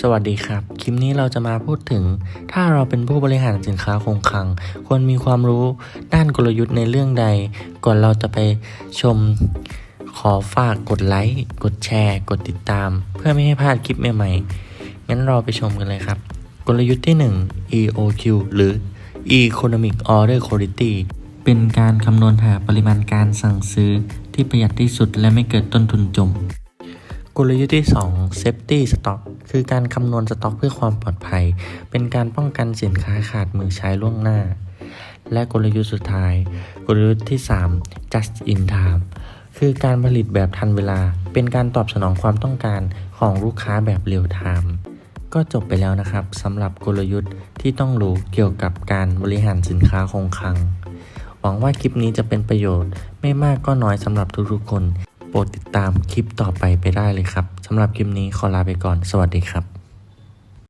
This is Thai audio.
สวัสดีครับ คลิปนี้เราจะมาพูดถึง ถ้าเราเป็นผู้บริหารสินค้าคงคลัง ควรมีความรู้ด้านกลยุทธ์ในเรื่องใด ก่อนเราจะไปชม ขอฝากกดไลค์ กดแชร์ กดติดตาม เพื่อไม่ให้พลาดคลิปใหม่ๆ งั้นเราไปชมกันเลยครับ กลยุทธ์ที่ 1 EOQ หรือ Economic Order Quality เป็นการคำนวณหาปริมาณการสั่งซื้อที่ประหยัดที่สุดและไม่เกิดต้นทุนจม กลยุทธ์ที่ 2 Safety Stock คือการคำนวณสต็อกเพื่อความปลอดภัย เป็นการป้องกันสินค้าขาดมือใช้ล่วงหน้า และกลยุทธ์สุดท้าย กลยุทธ์ที่ 3 Just in Time คือการผลิตแบบทันเวลา เป็นการตอบสนองความต้องการของลูกค้าแบบเรียลไทม์ก็จบไปแล้วนะครับสำหรับกลยุทธ์ที่ต้องรู้เกี่ยวกับการบริหารสินค้าคงคลัง หวังว่าคลิปนี้จะเป็นประโยชน์ไม่มากก็น้อยสำหรับทุกๆคน ปรดติดตามคลิปต่อไปไปได้เลยครับสำหรับคลิปนี้ขอลาไปก่อน สวัสดีครับ